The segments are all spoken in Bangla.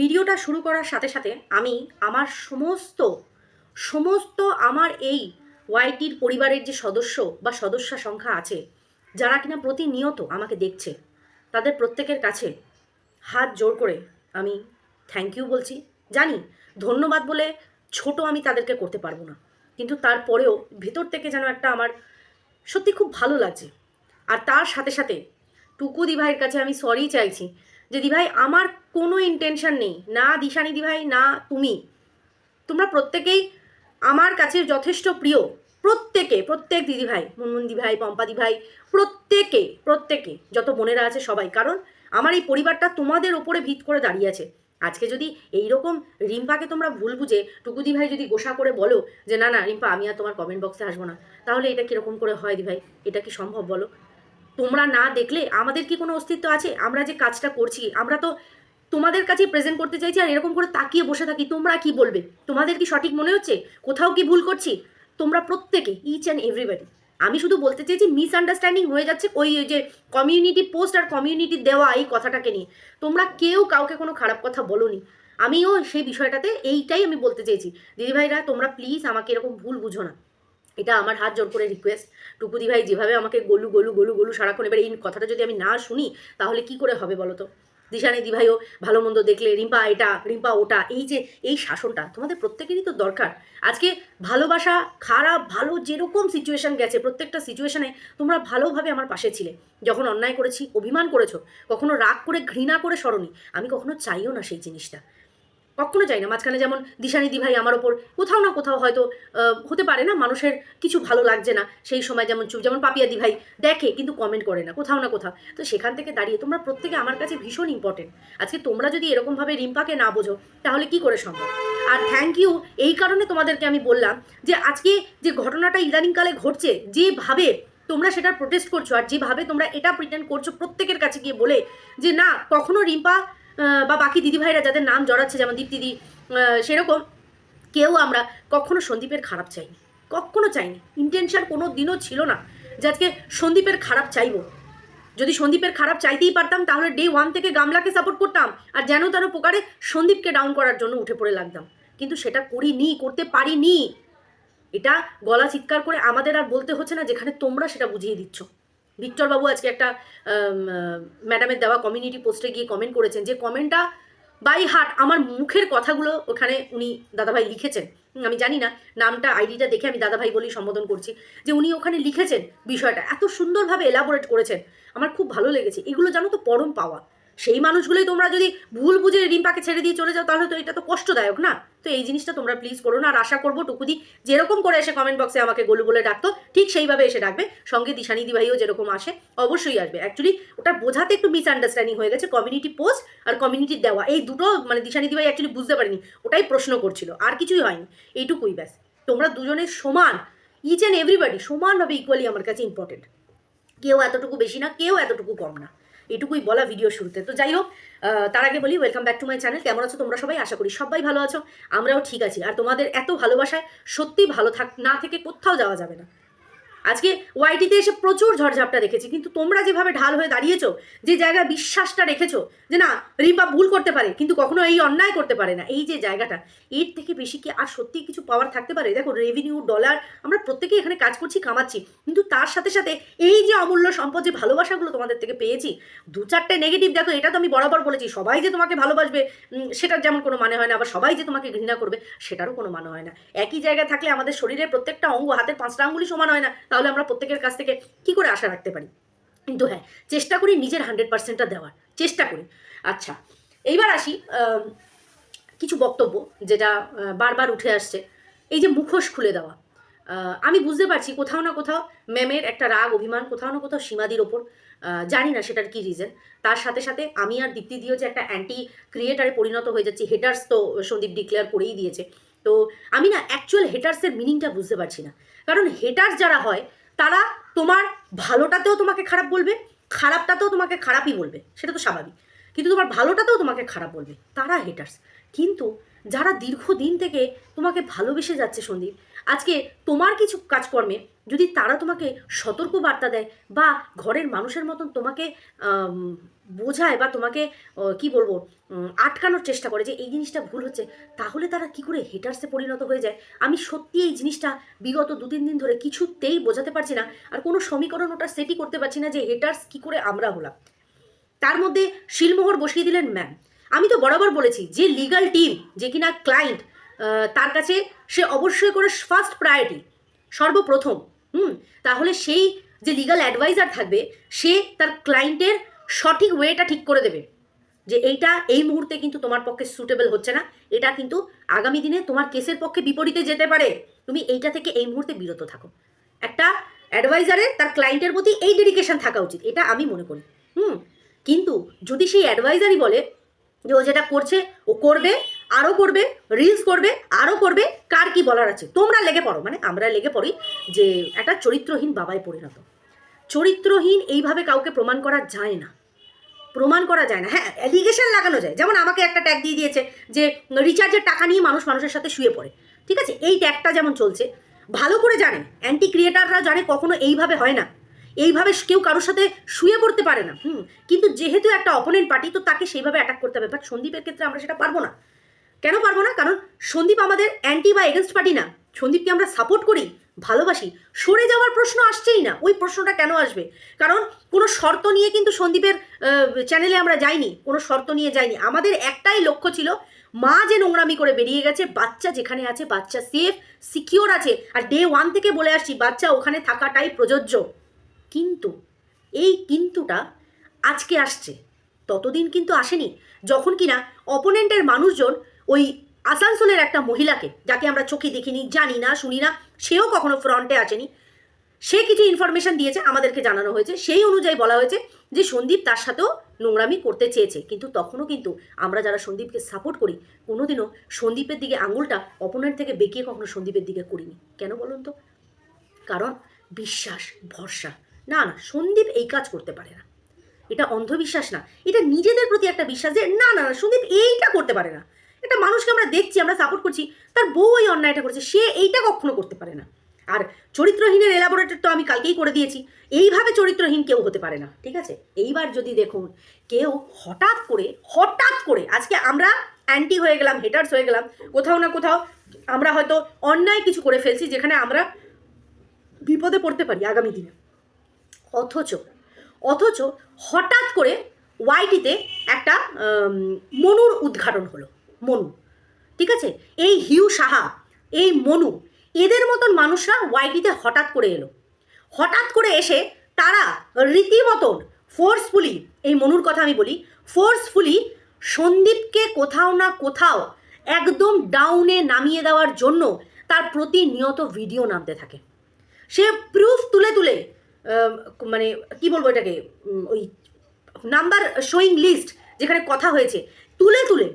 ভিডিওটা শুরু করার সাথে সাথে আমি আমার সমস্ত সমস্ত আমার এই ওয়াইটির পরিবারের যে সদস্য বা সদস্য সংখ্যা আছে, যারা কিনা প্রতিনিয়ত আমাকে দেখছে, তাদের প্রত্যেকের কাছে হাত জোর করে আমি থ্যাংক ইউ বলছি। জানি, ধন্যবাদ বলে ছোট আমি তাদেরকে করতে পারব না, কিন্তু তারপরেও ভেতর থেকে যেন একটা আমার সত্যি খুব ভালো লাগছে। আর তার সাথে সাথে টুকু দিভাইয়ের কাছে আমি সরি চাইছি যে দিভাই, আমার কোনো ইন্টেনশন নেই। না দিশানি দিভাই না তুমি। তোমরা প্রত্যেকেই আমার কাছে যথেষ্ট প্রিয়। প্রত্যেকে, প্রত্যেক দিদিভাই মুনমুন দিভাই পম্পা দিভাই প্রত্যেকে প্রত্যেকে, যত বোনেরা আছে সবাই। কারণ আমার এই পরিবারটা তোমাদের ওপরে ভিত করে দাঁড়িয়ে আছে। আজকে যদি এই রকম রিম্পাকে তোমরা ভুল বুঝে টুকুদি ভাই যদি গোসা করে বলো যে, না না, রিম্পা, আমি আর তোমার কমেন্ট বক্সে আসব না। তাহলে এটা কীরকম করে হয় দিভাই এটা কি সম্ভব বলো? তোমরা না দেখলে আমাদের কি কোনো অস্তিত্ব আছে? আমরা যে কাজটা করছি, আমরা তো তোমাদের কাছে প্রেজেন্ট করতে চাইছি আর এরকম করে তাকিয়ে বসে থাকি, তোমরা কি বলবে? তোমাদের কি সঠিক মনে হচ্ছে? কোথাও কি ভুল করছি? তোমরা প্রত্যেকে ইচ অ্যান্ড এভরিবাডি আমি শুধু বলতে চেয়েছি মিসআন্ডারস্ট্যান্ডিং হয়ে যাচ্ছে ওই যে কমিউনিটি পোস্ট আর কমিউনিটি দেওয়া এই কথাটাকে নিয়ে। তোমরা কেউ কাউকে কোনো খারাপ কথা বলোনি। আমিও সেই বিষয়টাতে এইটাই আমি বলতে চেয়েছি দিদিভাইরা তোমরা প্লিজ আমাকে এরকম ভুল বুঝো না। এটা আমার হাত জোর করে রিকোয়েস্ট টুকুদি ভাই যেভাবে আমাকে গলু গলু গলু গলু সারাক্ষণ এবার এই কথাটা যদি আমি না শুনি, তাহলে কি করে হবে বলো তো? দিশানি দিভাইও ভালো মন্দ দেখলে, রিম্পা, এটা, রিম্পা, ওটা। এই যে, এই শাসনটা তোমাদের প্রত্যেকেরই তো দরকার। আজকে ভালোবাসা, খারাপ, ভালো যেরকম সিচুয়েশান গেছে, প্রত্যেকটা সিচুয়েশানে তোমরা ভালোভাবে আমার পাশে ছিলে। যখন অন্যায় করেছি, অভিমান করেছ, কখনো রাগ করে ঘৃণা করে সরনি, আমি কখনো চাইও না সেই জিনিসটা। কখনো চাই না। মাঝখানে যেমন দিশানি দিভাই আমার ওপর কোথাও না কোথাও হয়তো হতে পারে না, মানুষের কিছু ভালো লাগছে না, সেই সময় যেমন চুপ, যেমন পাপিয়া দিভাই দেখে কিন্তু কমেন্ট করে না, কোথাও না কোথাও। তো সেখান থেকে দাঁড়িয়ে তোমরা প্রত্যেকে আমার কাছে ভীষণ ইম্পর্টেন্ট আজকে তোমরা যদি এরকমভাবে রিম্পাকে না বোঝো, তাহলে কি করে সম্ভব? আর থ্যাংক ইউ এই কারণে তোমাদেরকে আমি বললাম যে, আজকে যে ঘটনাটা ইদানিংকালে ঘটছে, যেভাবে তোমরা সেটার প্রোটেস্ট করছ, আর যেভাবে তোমরা এটা প্রিটেন্ড করছ প্রত্যেকের কাছে গিয়ে বলে যে, না, কখনো রিম্পা বা বাকি দিদিভাইরা যাদের নাম জড়াচ্ছে, যেমন দীপ্তিদি সেরকম কেউ আমরা কখনো সন্দীপের খারাপ চাইনি, কখনো চাইনি। ইন্টেনশন কোনো দিনও ছিল না যে আজকে সন্দীপের খারাপ চাইব। যদি সন্দীপের খারাপ চাইতেই পারতাম, তাহলে ডে ওয়ান থেকে গামলাকে সাপোর্ট করতাম, আর যেন তেন প্রকারে সন্দীপকে ডাউন করার জন্য উঠে পড়ে লাগতাম। কিন্তু সেটা করিনি, করতে পারিনি। এটা গলা চিৎকার করে আমাদের আর বলতে হচ্ছে না, যেখানে তোমরা সেটা বুঝিয়ে দিচ্ছ। ভিক্টরবাবু আজকে একটা ম্যাডামের দেওয়া কমিউনিটি পোস্টে গিয়ে কমেন্ট করেছেন যে কমেন্টটা বাই হার্ট আমার মুখের কথাগুলো ওখানে উনি দাদাভাই লিখেছেন। আমি জানি না নামটা আইডিটা দেখে আমি দাদাভাই বলেই সম্বোধন করছি যে উনি ওখানে লিখেছেন বিষয়টা, এত সুন্দরভাবে এলাবোরেট করেছেন। আমার খুব ভালো লেগেছে। এগুলো জানো তো পরম পাওয়া। সেই মানুষগুলোই তোমরা যদি ভুল বুঝে রিম্পাকে ছেড়ে দিয়ে চলে যাও, তাহলে তো এটা তো কষ্টদায়ক না? তো এই জিনিসটা তোমরা প্লিজ করো না। আর আশা করব টুকুদি যেরকম করে এসে কমেন্ট বক্সে আমাকে গোলু বলে ডাকতো, ঠিক সেইভাবে এসে ডাকবে। সঙ্গে দিশানি দিভাইও যেরকম আসে, অবশ্যই আসবে। অ্যাকচুয়ালি ওটা বোঝাতে একটু মিসআন্ডারস্ট্যান্ডিং হয়ে গেছে। কমিউনিটি পোস্ট আর কমিউনিটি দেওয়া। এই দুটো মানে দিশানি দিভাই অ্যাকচুয়ালি বুঝতে পারিনি। ওটাই প্রশ্ন করছিল। আর কিছুই হয়নি। এইটুকুই ব্যাস। তোমরা দুজনের সমান ইচ অ্যান্ড এভরিবাডি সমানভাবে ইকুয়ালি আমার কাছে ইম্পর্টেন্ট কেউ এতটুকু বেশি না, কেউ এতটুকু কম না। এটুকুই বলা ভিডিও শুরুতে। তো যাই হোক তার আগে বলি welcome back to my channel কেমন আছো তোমরা সবাই? আশা করি সবাই ভালো আছো। আমরাও ঠিক আছি। আর তোমাদের এত ভালোবাসায় সত্যি ভালো থাক না থেকে কোথাও যাওয়া যাবে না। আজকে ওয়াইটিতে এসে প্রচুর ঝড়ঝাপটা দেখেছি, কিন্তু তোমরা যেভাবে ঢাল হয়ে দাঁড়িয়েছো, যে জায়গায় বিশ্বাসটা রেখেছো, যে না, রিম্পা ভুল করতে পারে, কিন্তু কখনো এই অন্যায় করতে পারে না, এই যে জায়গাটা, এর থেকে বেশি কি আর সত্যি কিছু পাওয়ার থাকতে পারে? দেখো রেভিনিউ ডলার আমরা প্রত্যেকেই এখানে কাজ করছি, কামাচ্ছি, কিন্তু তার সাথে সাথে এই যে অমূল্য সম্পদ, যে ভালোবাসাগুলো তোমাদের থেকে পেয়েছি, দু চারটে নেগেটিভ দেখো, এটা তো আমি বরাবর বলেছি, সবাই যে তোমাকে ভালোবাসবে সেটার যেমন কোনো মানে হয় না, আবার সবাই যে তোমাকে ঘৃণা করবে, সেটারও কোনো মানে হয় না। একই জায়গায় থাকলে আমাদের শরীরের প্রত্যেকটা অঙ্গ, হাতের পাঁচটা আঙ্গুলি সমান হয় না তাহলে আমরা প্রত্যেকের কাছ থেকে কি করে আশা রাখতে পারি? কিন্তু হ্যাঁ চেষ্টা করি নিজের হান্ড্রেড পার্সেন্টটা দেওয়ার, চেষ্টা করি। আচ্ছা এইবার আসি কিছু বক্তব্য যেটা বারবার উঠে আসছে। এই যে মুখোশ খুলে দেওয়া আমি বুঝতে পারছি কোথাও না কোথাও ম্যামের একটা রাগ, অভিমান, কোথাও না কোথাও সীমাদির ওপর জানি না সেটার কি রিজন তার সাথে সাথে আমি আর দীপ্তি দিয়েও যে একটা অ্যান্টি ক্রিয়েটারে পরিণত হয়ে যাচ্ছি হেটার্স তো সন্দীপ ডিক্লেয়ার করেই দিয়েছে। তো আমি না অ্যাকচুয়াল হেটার্সের মিনিংটা বুঝতে পারছি না। কারণ হেটার্স যারা হয়, তারা তোমার ভালোটাতেও তোমাকে খারাপ বলবে, খারাপটাতেও তোমাকে খারাপই বলবে, সেটা তো স্বাভাবিক। কিন্তু তোমার ভালোটাতেও তোমাকে খারাপ বলবে, তারা হেটার্স কিন্তু যারা দীর্ঘদিন থেকে তোমাকে ভালোবেসে যাচ্ছে সন্দীপ, আজকে তোমার কিছু কাজকর্মে যদি তারা তোমাকে সতর্ক বার্তা দেয় বা ঘরের মানুষের মতন তোমাকে বোঝায় বা তোমাকে কি বলব আটকানোর চেষ্টা করে যে এই জিনিসটা ভুল হচ্ছে, তাহলে তারা কি করে হেটার্সে পরিণত হয়ে যায়? আমি সত্যি এই জিনিসটা বিগত দু তিন দিন ধরে কিছুতেই বোঝাতে পারছি না আর কোনো সমীকরণ ওটা সেটই করতে পারছি না যে হেটার্স কি করে আমরা হলাম। তার মধ্যে শিলমোহর বসিয়ে দিলেন ম্যাম আমি তো বরাবর বলেছি, যে লিগাল টিম যে কিনা ক্লায়েন্ট তার কাছে সে অবশ্যই করে ফার্স্ট প্রায়োরিটি সর্বপ্রথম। হুম, তাহলে সেই যে লিগাল অ্যাডভাইজার থাকবে, সে তার ক্লায়েন্টের সঠিক ওয়েটা ঠিক করে দেবে। যে এইটা এই মুহূর্তে কিন্তু তোমার পক্ষে সুটেবল হচ্ছে না, এটা কিন্তু আগামী দিনে তোমার কেসের পক্ষে বিপরীতে যেতে পারে। তুমি এইটা থেকে এই মুহূর্তে বিরত থাকো। একটা অ্যাডভাইজারের তার ক্লায়েন্টের প্রতি এই ডেডিকেশন থাকা উচিত, এটা আমি মনে করি। হুম, কিন্তু যদি সেই অ্যাডভাইজারই বলে যে ও যেটা করছে, ও করবে আরও করবে রিলস করবে আরও করবে, কার কি বলার আছে? তোমরা লেগে পড়ো মানে আমরা লেগে পড়ি যে একটা চরিত্রহীন বাবায় পরিণত। চরিত্রহীন এইভাবে কাউকে প্রমাণ করা যায় না। প্রমাণ করা যায় না। হ্যাঁ অ্যালিগেশন লাগানো যায়। যেমন আমাকে একটা ট্যাগ দিয়ে দিয়েছে যে রিচার্জের টাকা নিয়ে মানুষ মানুষের সাথে শুয়ে পড়ে। ঠিক আছে? এই ট্যাগটা যেমন চলছে, ভালো করে জানে। অ্যান্টি ক্রিয়েটাররা জানে কখনো এইভাবে হয় না। এইভাবে কেউ কারোর সাথে শুয়ে পড়তে পারে না। হুম, কিন্তু যেহেতু একটা অপোনেন্ট পার্টি তো তাকে সেইভাবে অ্যাটাক করতে হবে। বাট সন্দীপের ক্ষেত্রে আমরা সেটা পারব না। কেন পারব না? কারণ সন্দীপ আমাদের অ্যান্টি বা এগেনস্ট পার্টি না। সন্দীপকে আমরা সাপোর্ট করি, ভালোবাসি। সরে যাওয়ার প্রশ্ন আসছেই না। ওই প্রশ্নটা কেন আসবে? কারণ কোনো শর্ত নিয়ে কিন্তু সন্দীপের চ্যানেলে আমরা যাইনি। কোনো শর্ত নিয়ে যাইনি। আমাদের একটাই লক্ষ্য ছিল, মা যে নোংরামি করে বেরিয়ে গেছে, বাচ্চা যেখানে আছে, বাচ্চা সেফ সিকিওর আছে। আর ডে ওয়ান থেকে বলে আসছি, বাচ্চা ওখানে থাকাটাই প্রযোজ্য। কিন্তু এই কিন্তুটা আজকে আসছে। ততদিন কিন্তু আসেনি। যখন কিনা অপোনেন্টের মানুষজন ওই আসানসোলের একটা মহিলাকে, যাকে আমরা চোখে দেখিনি, জানি না, শুনি না, সেও কখনো ফ্রন্টে আসেনি। সে কিছু ইনফরমেশন দিয়েছে, আমাদেরকে জানানো হয়েছে। সেই অনুযায়ী বলা হয়েছে যে সন্দীপ তার সাথেও নোংরামি করতে চেয়েছে। কিন্তু তখনও কিন্তু আমরা যারা সন্দীপকে সাপোর্ট করি, কোনোদিনও সন্দীপের দিকে আঙুলটা অপোনেন্ট থেকে বেঁকিয়ে কখনো সন্দীপের দিকে করিনি। কেন বলুন তো? কারণ বিশ্বাস, ভরসা। না না, সন্দীপ এই কাজ করতে পারে না। এটা অন্ধবিশ্বাস না। এটা নিজেদের প্রতি একটা বিশ্বাস যে, না না না, সন্দীপ এইটা করতে পারে না। একটা মানুষকে আমরা দেখছি, আমরা সাপোর্ট করছি, তার বউ এই অন্যায়টা করেছে, সে এইটা কখনো করতে পারে না। আর চরিত্রহীনের এলাবোরেটর তো আমি কালকেই করে দিয়েছি, এইভাবে চরিত্রহীন কেউ হতে পারে না, ঠিক আছে? এইবার যদি দেখুন, কেউ হঠাৎ করে হঠাৎ করে, আজকে আমরা অ্যান্টি হয়ে গেলাম হেটার্স হয়ে গেলাম, কোথাও না কোথাও আমরা হয়তো অন্যায় কিছু করে ফেলছি, যেখানে আমরা বিপদে পড়তে পারি আগামী দিনে। অথচ অথচ হঠাৎ করে ওয়াইটিতে একটা মনুর উদ্ঘাটন হলো। মনু। ঠিক আছে? এই হিউ সাহা, এই মনু, এদের মতন মানুষরা ওয়াইটিতে হঠাৎ করে এলো। হঠাৎ করে এসে তারা রীতিমতন ফোর্সফুলি এই মনুর কথা আমি বলি ফোর্সফুলি সন্দীপকে কোথাও না কোথাও একদম ডাউনে নামিয়ে দেওয়ার জন্য তার প্রতিনিয়ত ভিডিও নামতে থাকে। সে প্রুফ তুলে তুলে মানে কি বলব এটাকে ওই নাম্বার শোয়িং লিস্ট যেখানে কথা হয়েছে, তুলে তুলে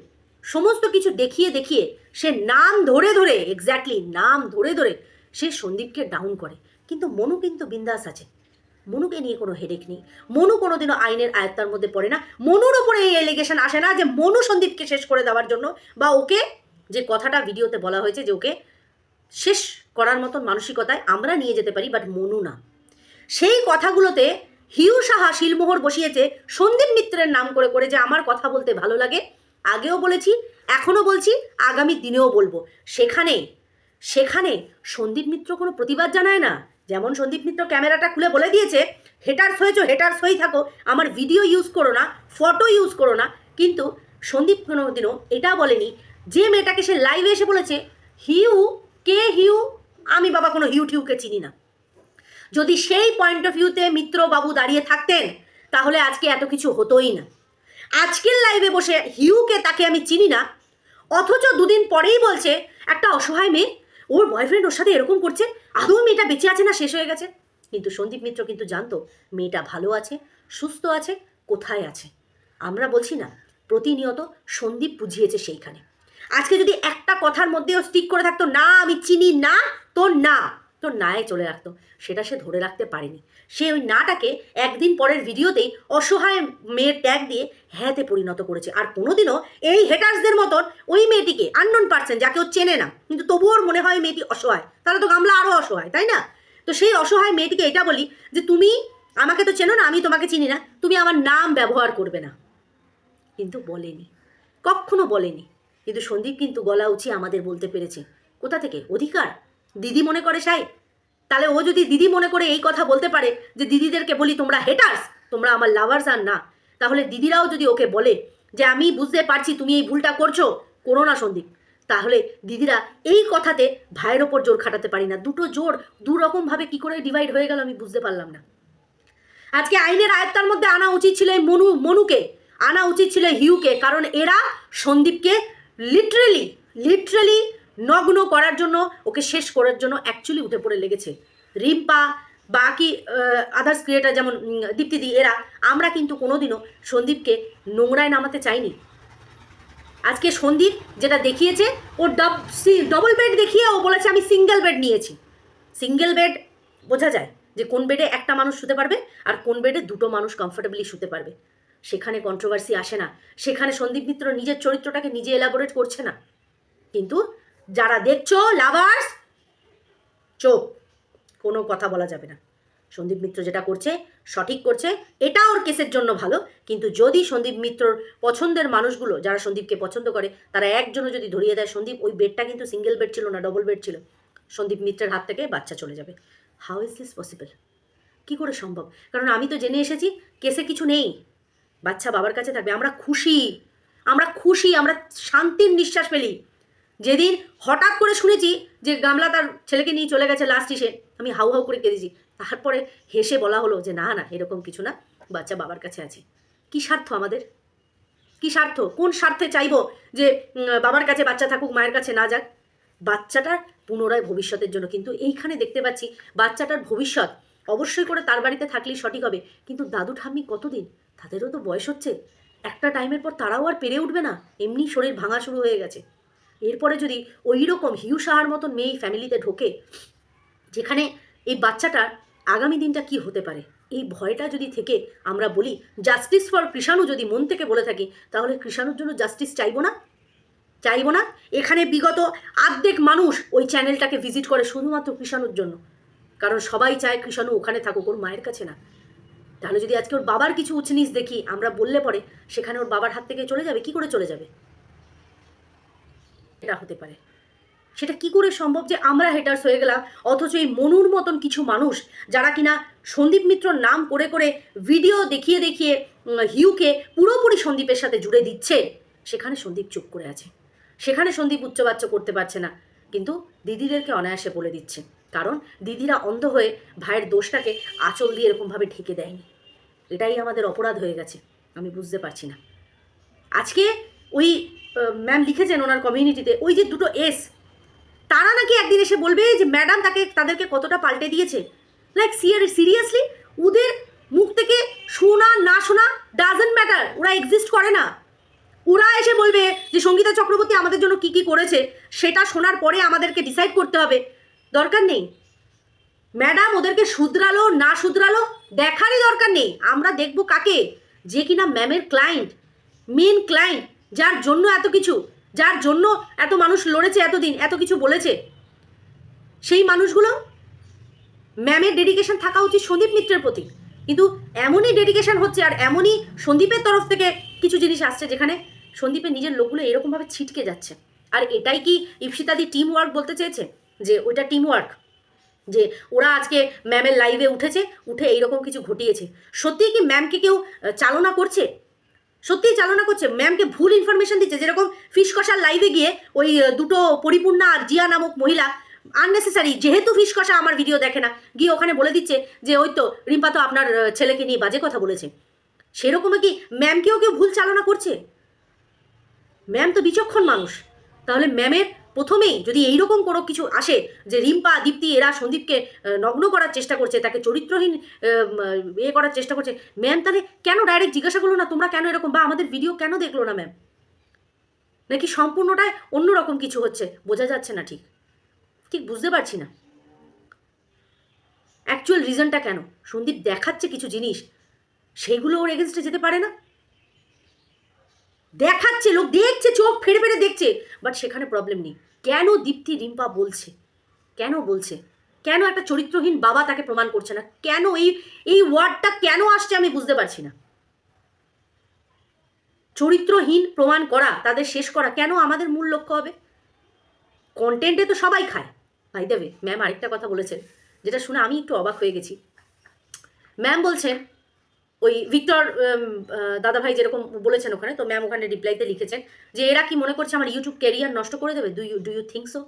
সমস্ত কিছু দেখিয়ে দেখিয়ে সে নাম ধরে ধরে এক্স্যাক্টলি নাম ধরে ধরে সে সন্দীপকে ডাউন করে। কিন্তু মনু কিন্তু বিন্দাস আছে। মনুকে নিয়ে কোনো হেডেক নেই। মনু কোনোদিনও আইনের আয়ত্তার মধ্যে পড়ে না। মনুর ওপরে এই এলিগেশন আসে না যে মনু সন্দীপকে শেষ করে দেওয়ার জন্য বা ওকে যে কথাটা ভিডিওতে বলা হয়েছে যে ওকে শেষ করার মতন মানসিকতায় আমরা নিয়ে যেতে পারি বাট মনু না। সেই কথাগুলোতে হিউ সাহা শিলমোহর বসিয়েছে সন্দীপ মিত্রের নাম করে করে যে আমার কথা বলতে ভালো লাগে। আগেও বলেছি, এখনও বলছি, আগামী দিনেও বলব। সেখানে সেখানে সন্দীপ মিত্র কোনো প্রতিবাদ জানায় না। যেমন সন্দীপ মিত্র ক্যামেরাটা খুলে বলে দিয়েছে, হেটার্স হয়েছো, হেটার্স হয়েই থাকো, আমার ভিডিও ইউজ করো না ফটো ইউজ করো না। কিন্তু সন্দীপ কোনোদিনও এটা বলেনি। যে মেয়েটাকে সে লাইভে এসে বলেছে, হিউ, কে হিউ? আমি বাবা কোনো হিউ টিউকে চিনি না। যদি সেই পয়েন্ট অফ ভিউতে মিত্রবাবু দাঁড়িয়ে থাকতেন, তাহলে আজকে এত কিছু হতোই না। আজকের লাইভে বসে হিউকে তাকে আমি চিনি না। অথচ দুদিন পরেই বলছে, একটা অসহায় মেয়ে, ওর বয়ফ্রেন্ড ওর সাথে এরকম করছে, আদৌ মেয়েটা বেঁচে আছে না শেষ হয়ে গেছে? কিন্তু সন্দীপ মিত্র কিন্তু জানতো, মেয়েটা ভালো আছে, সুস্থ আছে, কোথায় আছে? আমরা বলছি না, প্রতিনিয়ত সন্দীপ বুঝিয়েছে সেইখানে। আজকে যদি একটা কথার মধ্যেও স্টিক করে থাকতো, না, আমি চিনি না, তো না। তোর নায়ে চলে রাখতো। সেটা সে ধরে রাখতে পারেনি। সে ওই নাটাকে একদিন পরের ভিডিওতেই অসহায় মেয়ের ট্যাগ দিয়ে হ্যাঁতে পরিণত করেছে। আর কোনোদিনও এই হেটার্সদের মতন ওই মেয়েটিকে আননোন পার্সন যাকে ও চেনে না, কিন্তু তবুও ওর মনে হয় মেয়েটি অসহায়। তাহলে তো গামলা আরও অসহায়, তাই না? তো সেই অসহায় মেয়েটিকে এটা বলি যে, তুমি আমাকে তো চেনো না, আমি তোমাকে চিনি না, তুমি আমার নাম ব্যবহার করবে না। কিন্তু বলেনি। কখনো বলেনি। কিন্তু সন্দীপ কিন্তু গলা উঁচিয়ে আমাদের বলতে পেরেছে। কোথা থেকে? অধিকার? দিদি মনে করে, সাই? তাহলে ও যদি দিদি মনে করে এই কথা বলতে পারে যে দিদিদেরকে বলি তোমরা হেটার্স তোমরা আমার লাভার্স আর না, তাহলে দিদিরাও যদি ওকে বলে যে আমি বুঝতে পারছি তুমি এই ভুলটা করছ, করো না সন্দীপ। তাহলে দিদিরা এই কথাতে ভাইয়ের ওপর জোর খাটাতে পারি না। দুটো জোর দু রকমভাবে কি করে ডিভাইড হয়ে গেল আমি বুঝতে পারলাম না। আজকে আইনের আয়ত্তার মধ্যে আনা উচিত ছিল এই মনু, মনুকে, আনা উচিত ছিল হিউকে, কারণ এরা সন্দীপকে লিটারেলি লিটারেলি নগ্ন করার জন্য, ওকে শেষ করার জন্য অ্যাকচুয়ালি উঠে পড়ে লেগেছে। রিম্পা, বাকি আদার্স ক্রিয়েটার যেমন দীপ্তিদি, এরা, আমরা কিন্তু কোনোদিনও সন্দীপকে নোংরায় নামাতে চাইনি। আজকে সন্দীপ যেটা দেখিয়েছে, ও ডব, সি ডবল বেড দেখিয়ে ও বলেছে, আমি সিঙ্গেল বেড নিয়েছি। সিঙ্গেল বেড বোঝা যায় যে কোন বেডে একটা মানুষ শুতে পারবে, আর কোন বেডে দুটো মানুষ কমফোর্টেবলি শুতে পারবে। সেখানে কন্ট্রোভার্সি আসে না। সেখানে সন্দীপ মিত্র নিজের চরিত্রটাকে নিজে এলাবোরেট করছে না। কিন্তু যারা দেখছ লাভার্স চোখ। কোনো কথা বলা যাবে না। সন্দীপ মিত্র যেটা করছে, সঠিক করছে। এটা ওর কেসের জন্য ভালো। কিন্তু যদি সন্দীপ মিত্রর পছন্দের মানুষগুলো, যারা সন্দীপকে পছন্দ করে, তারা একজনও যদি ধরিয়ে দেয়, সন্দীপ, ওই বেডটা কিন্তু সিঙ্গেল বেড ছিল না ডবল বেড ছিল। সন্দীপ মিত্রের হাত থেকে বাচ্চা চলে যাবে। হাউ ইজ দিস পসিবল কী করে সম্ভব? কারণ আমি তো জেনে এসেছি, কেসে কিছু নেই। বাচ্চা বাবার কাছে থাকবে। আমরা খুশি। আমরা খুশি, আমরা শান্তির নিঃশ্বাস পেলি যেদিন হঠাৎ করে শুনেছি যে গামলা তার ছেলেকে নিয়ে চলে গেছে লাস্ট এসে আমি হাউ হাউ করে কেঁদেছি। তারপরে হেসে বলা হলো যে, না না, এরকম কিছু না, বাচ্চা বাবার কাছে আছে। কি স্বার্থ আমাদের? কি স্বার্থ? কোন স্বার্থে চাইব যে বাবার কাছে বাচ্চা থাকুক, মায়ের কাছে না যাক? বাচ্চাটার পুনরায় ভবিষ্যতের জন্য, কিন্তু এইখানে দেখতে পাচ্ছি বাচ্চাটার ভবিষ্যৎ অবশ্যই করে তার বাড়িতে থাকলেই সঠিক হবে। কিন্তু দাদু ঠাম্মি কতদিন? তাদেরও তো বয়স হচ্ছে। একটা টাইমের পর তারাও আর পেরে উঠবে না। এমনি শরীর ভাঙা শুরু হয়ে গেছে। এরপরে যদি ওই রকম হিউ সাহার মতন মেয়ে এই ফ্যামিলিতে ঢোকে, যেখানে এই বাচ্চাটার আগামী দিনটা কি হতে পারে? এই ভয়টা যদি থেকে আমরা বলি জাস্টিস ফর কৃষাণু যদি মন থেকে বলে থাকি, তাহলে কৃষাণুর জন্য জাস্টিস চাইব না? চাইব না? এখানে বিগত আর্ধেক মানুষ ওই চ্যানেলটাকে ভিজিট করে শুধুমাত্র কৃষাণুর জন্য। কারণ সবাই চায় কৃষাণু ওখানে থাকুক, ওর মায়ের কাছে না। তাহলে যদি আজকে ওর বাবার কিছু উচ্চনিচ দেখি, আমরা বললে পরে, সেখানে ওর বাবার হাত থেকে চলে যাবে? কি করে চলে যাবে? এটা হতে পারে। সেটা কি করে সম্ভব যে আমরা হেটার্স হয়ে গেলাম, অথচ এই মনুর মতন কিছু মানুষ যারা কিনা সন্দীপ মিত্রর নাম করে করে ভিডিও দেখিয়ে দেখিয়ে হিউকে পুরোপুরি সন্দীপের সাথে জুড়ে দিচ্ছে, সেখানে সন্দীপ চুপ করে আছে। সেখানে সন্দীপ উচ্চবাচ্য করতে পারছে না। কিন্তু দিদিদেরকে অনায়াসে বলে দিচ্ছে। কারণ দিদিরা অন্ধ হয়ে ভাইয়ের দোষটাকে আঁচল দিয়ে এরকমভাবে ঢেকে দেয়নি। এটাই আমাদের অপরাধ হয়ে গেছে। আমি বুঝতে পারছি না। আজকে ওই ম্যাম লিখেছেন ওনার কমিউনিটিতে ওই যে দুটো এস তারা নাকি একদিন এসে বলবে যে ম্যাডাম তাকে, তাদেরকে কতটা পাল্টে দিয়েছে? লাইক সিয়ার সিরিয়াসলি ওদের মুখ থেকে শোনা, না শোনা ডাজেন্ট ম্যাটার ওরা এক্সিস্ট করে না। ওরা এসে বলবে যে, সঙ্গীতা চক্রবর্তী আমাদের জন্য কি কি করেছে, সেটা শোনার পরে আমাদেরকে ডিসাইড করতে হবে। দরকার নেই। ম্যাডাম ওদেরকে শুধরালো, না শুধরালো, দেখারই দরকার নেই। আমরা দেখব কাকে? যে কিনা ম্যামের ক্লায়েন্ট মেন ক্লায়েন্ট যার জন্য এত কিছু, যার জন্য এত মানুষ লড়েছে এতদিন, এত কিছু বলেছে। সেই মানুষগুলো ম্যামের ডেডিকেশন থাকা উচিত সন্দীপ মিত্রের প্রতি। কিন্তু এমনই ডেডিকেশন হচ্ছে আর এমনই সন্দীপের তরফ থেকে কিছু জিনিস আসছে যেখানে সন্দীপের নিজের লোকগুলো এরকমভাবে ছিটকে যাচ্ছে। আর এটাই কি ইপসিতাদি টিম ওয়ার্ক বলতে চেয়েছে? যে ওইটা টিম ওয়ার্ক যে ওরা আজকে ম্যামের লাইভে উঠেছে, উঠে এইরকম কিছু ঘটিয়েছে। সত্যিই কি ম্যামকে কেউ চালনা করছে? সত্যিই চালনা করছে। ম্যামকে ভুল ইনফরমেশন দিচ্ছে। যেরকম ফিসকষার লাইভে গিয়ে ওই দুটো পরিপূর্ণা আর জিয়া নামক মহিলা আননেসেসারি যেহেতু ফিসকষা আমার ভিডিও দেখে না, গিয়ে ওখানে বলে দিচ্ছে যে, ওই তো রিম্পা তো আপনার ছেলেকে নিয়ে বাজে কথা বলেছে। সেরকমই কি ম্যামকেও কেউ ভুল চালনা করছে? ম্যাম তো বিচক্ষণ মানুষ। তাহলে ম্যামের প্রথমেই যদি এইরকম কোনো কিছু আসে যে রিম্পা, দীপ্তি এরা সন্দীপকে নগ্ন করার চেষ্টা করছে, তাকে চরিত্রহীন ইয়ে করার চেষ্টা করছে, ম্যাম তাহলে কেন ডাইরেক্ট জিজ্ঞাসা করল না, তোমরা কেন এরকম বা আমাদের ভিডিও কেন দেখল না, ম্যাম? নাকি সম্পূর্ণটাই অন্যরকম কিছু হচ্ছে, বোঝা যাচ্ছে না ঠিক? ঠিক বুঝতে পারছি না। অ্যাকচুয়াল রিজনটা কেন? সন্দীপ দেখাচ্ছে কিছু জিনিস সেইগুলো ওর এগেনস্টে যেতে পারে না? দেখাচ্ছে, লোক দেখছে, চোখ ফেড়ে ফেড়ে দেখছে বাট সেখানে প্রবলেম নেই। কেন দীপ্তি রিম্পা বলছে? কেন বলছে? কেন একটা চরিত্রহীন বাবা তাকে প্রমাণ করছে না? কেন এই এই ওয়ার্ডটা কেন আসছে আমি বুঝতে পারছি না। চরিত্রহীন প্রমাণ করা, তাদের শেষ করা, কেন আমাদের মূল লক্ষ্য হবে? কন্টেন্টে তো সবাই খায়। ভাই দেবে ম্যাম আরেকটা কথা বলেছেন, যেটা শুনে আমি একটু অবাক হয়ে গেছি। ম্যাম বলছেন ওই ভিক্টর দাদাভাই যেরকম বলেছেন ওখানে, তো ম্যাম ওখানে রিপ্লাইতে লিখেছেন যে এরা কি মনে করছে আমার ইউটিউব ক্যারিয়ার নষ্ট করে দেবে? Do you do you think so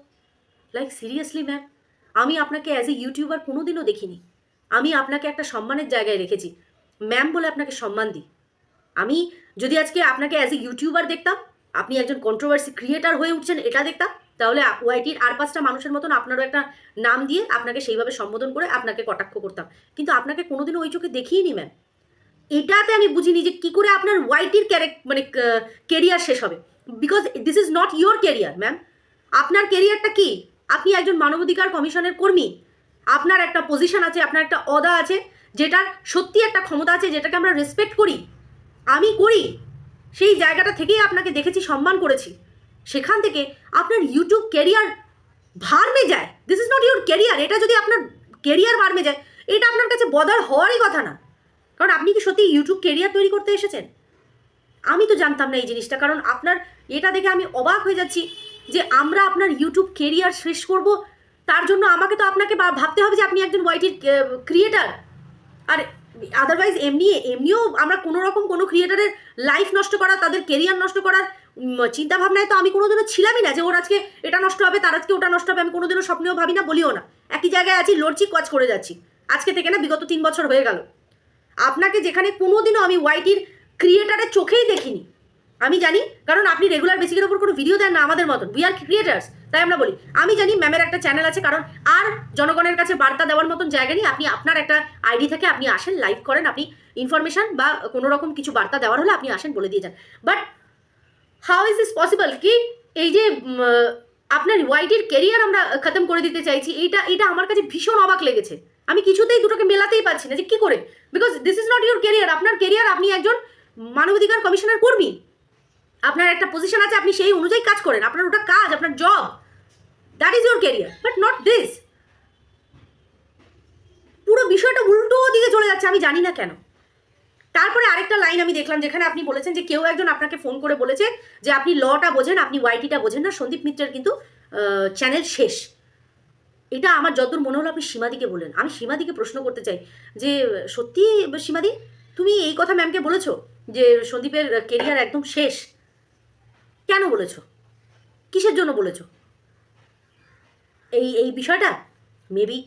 like seriously ma'am আমি আপনাকে অ্যাজ এ ইউটিউবার কোনোদিনও দেখিনি। আমি আপনাকে একটা সম্মানের জায়গায় রেখেছি। ম্যাম বলে আপনাকে সম্মান দিই। আমি যদি আজকে আপনাকে অ্যাজ এ ইউটিউবার দেখতাম, আপনি একজন কন্ট্রোভার্সি ক্রিয়েটার হয়ে উঠছেন এটা দেখতাম, তাহলে ওয়াইটির আর পাঁচটা মানুষের মতন আপনারও একটা নাম দিয়ে আপনাকে সেইভাবে সম্বোধন করে আপনাকে কটাক্ষ করতাম। কিন্তু আপনাকে কোনোদিনও ওই চোখে দেখিয়ে নি ম্যাম এটাতে আমি বুঝিনি যে কী করে আপনার ওয়াইটির ক্যারেক্ট মানে কেরিয়ার শেষ হবে। Because this is not your career ma'am আপনার কেরিয়ারটা কি? আপনি একজন মানবাধিকার কমিশনের কর্মী। আপনার একটা পজিশন আছে, আপনার একটা অদা আছে, যেটার সত্যি একটা ক্ষমতা আছে, যেটাকে আমরা রেসপেক্ট করি। আমি করি। সেই জায়গাটা থেকেই আপনাকে দেখেছি, সম্মান করেছি। সেখান থেকে আপনার ইউটিউব কেরিয়ার ভার্মে যায়। This is not your career এটা যদি আপনার কেরিয়ার ভার্মে যায়, এটা আপনার কাছে বদার হওয়ারই কথা না। কারণ আপনি কি সত্যি ইউটিউব কেরিয়ার তৈরি করতে এসেছেন? আমি তো জানতাম না এই জিনিসটা, কারণ আপনার এটা দেখে আমি অবাক হয়ে যাচ্ছি যে আমরা আপনার ইউটিউব কেরিয়ার শেষ করব, তার জন্য আমাকে তো আপনাকে ভাবতে হবে যে আপনি একজন ওয়াইটির ক্রিয়েটার আর আদারওয়াইজ এমনি, এমনিও আমরা কোনো রকম কোনো ক্রিয়েটারের লাইফ নষ্ট করা, তাদের কেরিয়ার নষ্ট করার চিন্তা ভাবনায় তো আমি কোনোদিনও ছিলামই না যে ওর আজকে এটা নষ্ট হবে, তার আজকে ওটা নষ্ট হবে, আমি কোনোদিনও স্বপ্নেও ভাবি না, বলিও না। একই জায়গায় আছি, লড়ছি কচ করে যাচ্ছি। আজকে থেকে না বিগত তিন বছর হয়ে গেল। আপনাকে যেখানে কোনোদিনও আমি ওয়াইটির ক্রিয়েটারের চোখেই দেখিনি। আমি জানি, কারণ আপনি রেগুলার বেসিকের ওপর কোনো ভিডিও দেন না আমাদের মতন। উই আর ক্রিয়েটার্স তাই আমরা বলি। আমি জানি ম্যামের একটা চ্যানেল আছে, কারণ আর জনগণের কাছে বার্তা দেওয়ার মতন জায়গা নেই। আপনি আপনার একটা আইডি থেকে আপনি আসেন লাইভ করেন, আপনি ইনফরমেশন বা কোনো রকম কিছু বার্তা দেওয়ার হলে আপনি আসেন বলে দিয়ে যান। But how is this possible কি এই যে আপনার ওয়াইটির কেরিয়ার আমরা খতম করে দিতে চাইছি, এইটা এটা আমার কাছে ভীষণ অবাক লেগেছে। আমি কিছুতেই দুটোকে মেলাতেই পারছি না, যে কি করে? Because this is not your career আপনার কেরিয়ার আপনি একজন মানবাধিকার কমিশনের কর্মী। আপনার একটা পজিশন আছে, আপনি সেই অনুযায়ী কাজ করেন, আপনার ওটা কাজ, আপনার job that is your career but not this পুরো বিষয়টা উল্টো দিকে চলে যাচ্ছে, আমি জানি না কেন। তারপরে আরেকটা লাইন আমি দেখলাম, যেখানে আপনি বলেছেন যে কেউ একজন আপনাকে ফোন করে বলেছে যে আপনি লটা বোঝেন, আপনি ওয়াইটিটা বোঝেন না, সন্দীপ মিত্রের কিন্তু চ্যানেল শেষ। এটা আমার যতদূর মনে হলো আপনি সীমাদিকে বলেন আমি সীমাদিকে প্রশ্ন করতে চাই যে, সত্যি সীমাদি? তুমি এই কথা ম্যামকে বলেছ যে, সন্দীপের কেরিয়ার একদম শেষ। কেন বলেছ? কিসের জন্য বলেছ? এই এই বিষয়টা মেবি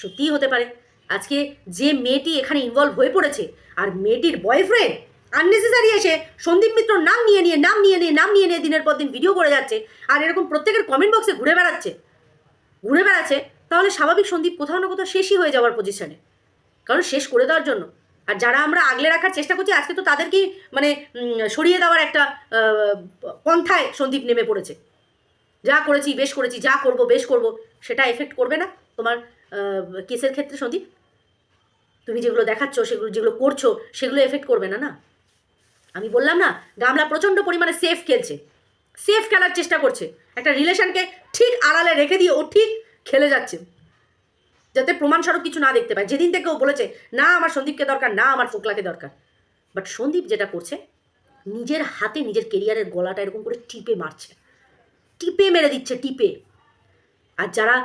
সত্যিই হতে পারে। আজকে যে মেয়েটি এখানে ইনভলভ হয়ে পড়েছে, আর মেয়েটির বয়ফ্রেন্ড আননেসেসারি এসে সন্দীপ মিত্রর নাম নিয়ে নিয়ে, নাম নিয়ে নিয়ে, নাম নিয়ে নিয়ে দিনের পর দিন ভিডিও করে যাচ্ছে, আর এরকম প্রত্যেকের কমেন্ট বক্সে ঘুরে বেড়াচ্ছে। ঘুরে বেড়াচ্ছে, তাহলে স্বাভাবিক সন্দীপ কোথাও না কোথাও শেষই হয়ে যাওয়ার পজিশনে কারণ শেষ করে দেওয়ার জন্য। আর যারা আমরা আগলে রাখার চেষ্টা করছি, আজকে তো তাদেরকেই মানে সরিয়ে দেওয়ার একটা পন্থায় সন্দীপ নেমে পড়েছে। যা করেছি, বেশ করেছি, যা করব, বেশ করব, সেটা এফেক্ট করবে না তোমার কেসের ক্ষেত্রে সন্দীপ? তুমি যেগুলো দেখাচ্ছ, সেগুলো, যেগুলো করছ, সেগুলো এফেক্ট করবে না না? আমি বললাম না, গামলা প্রচণ্ড পরিমাণে সেফ খেলছে। সেফ খেলার চেষ্টা করছে। একটা রিলেশনকে ঠিক আড়ালে রেখে দিয়ে ও ঠিক খেলে যাচ্ছে। যাতে প্রমাণস্বরূপ কিছু না দেখতে পায়। যেদিন থেকে ও বলেছে, না, আমার সন্দীপকে দরকার, না, আমার ফোকলাকে দরকার। বাট সন্দীপ যেটা করছে, নিজের হাতে, নিজের কেরিয়ারের গলাটা এরকম করে টিপে মারছে। টিপে মেরে দিচ্ছে, টিপে। আর যারা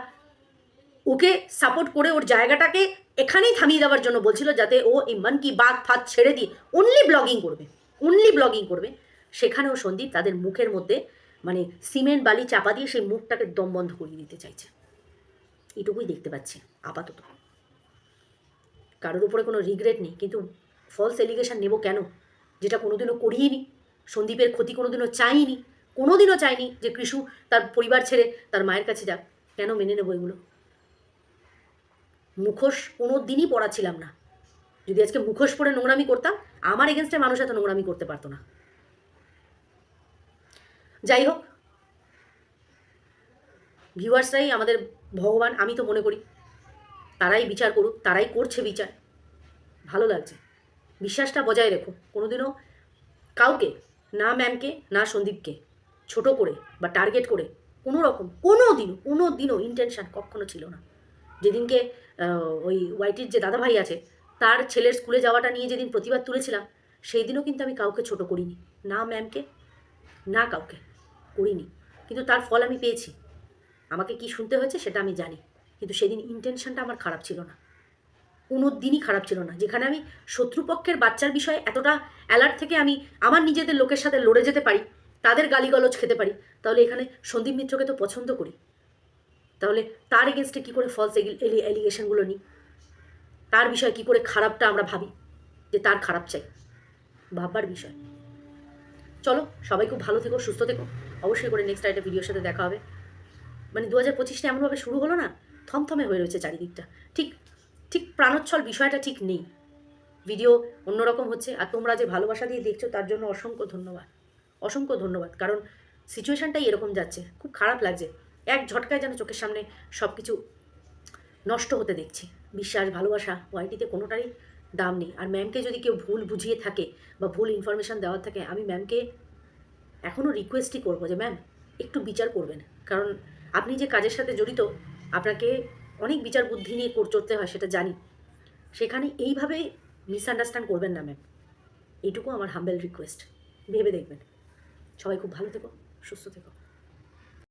ওকে সাপোর্ট করে ওর জায়গাটাকে এখানেই থামিয়ে দেওয়ার জন্য বলছিল, যাতে ও এই মন কি বাত ফাত ছেড়ে দিয়ে অনলি ব্লগিং করবে। অনলি ব্লগিং করবে। সেখানেও সন্দীপ তাদের মুখের মধ্যে মানে সিমেন্ট বালি চাপা দিয়ে সেই মুখটাকে দম বন্ধ করিয়ে দিতে চাইছে। এটুকুই দেখতে পাচ্ছি আপাতত। কারোর উপরে কোনো রিগ্রেট নেই, কিন্তু ফলস এলিগেশন নেব কেন? যেটা কোনোদিনও করিনি সন্দীপের ক্ষতি কোনোদিনও চাইনি কোনোদিনও চাইনি যে কৃষু তার পরিবার ছেড়ে তার মায়ের কাছে যাক। কেন মেনে নেব এগুলো? মুখোশ কোনো দিনই পড়া ছিলাম না। যদি আজকে মুখোশ পরে নোংরামি করতাম, আমার এগেনস্টে মানুষ এত নোংরামি করতে পারতো না। যাই হোক ভিউয়ার্সরাই আমাদের ভগবান, আমি তো মনে করি, তারাই বিচার করুক, তারাই করছে বিচার। ভালো লাগছে। বিশ্বাসটা বজায় রেখো। কোনোদিনও কাউকে, না ম্যামকে না সন্দীপকে, ছোট করে বা টার্গেট করে কোনো রকম কোনো দিনও কোনো দিনও ইন্টেনশন কখনো ছিল না। যেদিনকে ওই ওয়াইটির যে দাদাভাই আছে, তার ছেলের স্কুলে যাওয়াটা নিয়ে যেদিন প্রতিবাদ তুলেছিলাম সেই দিনও কিন্তু আমি কাউকে ছোট করিনি। না ম্যামকে না কাউকে। করিনি। কিন্তু তার ফল আমি পেয়েছি। আমাকে কি শুনতে হয়েছে সেটা আমি জানি। কিন্তু সেদিন ইন্টেনশনটা আমার খারাপ ছিল না। কোনো দিনই খারাপ ছিল না। যেখানে আমি শত্রুপক্ষের বাচ্চার বিষয়ে এতটা অ্যালার্ট থেকে আমি আমার নিজেদের লোকের সাথে লড়ে যেতে পারি, তাদের গালিগলজ খেতে পারি, তাহলে এখানে সন্দীপ মিত্রকে তো পছন্দ করি। তাহলে তার এগেনস্টে কী করে ফলস এলিগেশনগুলো নিই? তার বিষয়ে কী করে খারাপটা আমরা ভাবি? যে তার খারাপ চাই। ভাববার বিষয়। চলো, সবাই খুব ভালো থেকো, সুস্থ থেকো। অবশ্যই করে নেক্সট একটা ভিডিওর সাথে দেখা হবে। মানে দু হাজার পঁচিশটা এমনভাবে শুরু হলো না, থমথমে হয়ে রয়েছে চারিদিকটা। ঠিক ঠিক প্রাণোচ্ছল বিষয়টা ঠিক নেই। ভিডিও অন্যরকম হচ্ছে আর তোমরা যে ভালোবাসা দিয়ে দেখছ তার জন্য অসংখ্য ধন্যবাদ। অসংখ্য ধন্যবাদ, কারণ সিচুয়েশানটাই এরকম যাচ্ছে। খুব খারাপ লাগছে। এক ঝটকায় যেন চোখের সামনে সব কিছু নষ্ট হতে দেখছি। বিশ্বাস, ভালোবাসা ওয়াইটিতে কোনোটারই দাম নেই। আর ম্যামকে যদি কেউ ভুল বুঝিয়ে থাকে বা ভুল ইনফরমেশান দেওয়ার থাকে, আমি ম্যামকে এখনও রিকোয়েস্টই করব যে ম্যাম একটু বিচার করবেন। কারণ আপনি যে কাজের সাথে জড়িত, আপনাকে অনেক বিচার বুদ্ধি নিয়ে চলতে হয়, সেটা জানি। সেখানে এইভাবে মিসআন্ডারস্ট্যান্ড করবেন না ম্যাম এইটুকু আমার হাম্বেল রিকোয়েস্ট ভেবে দেখবেন। সবাই খুব ভালো থেকো, সুস্থ থেকো।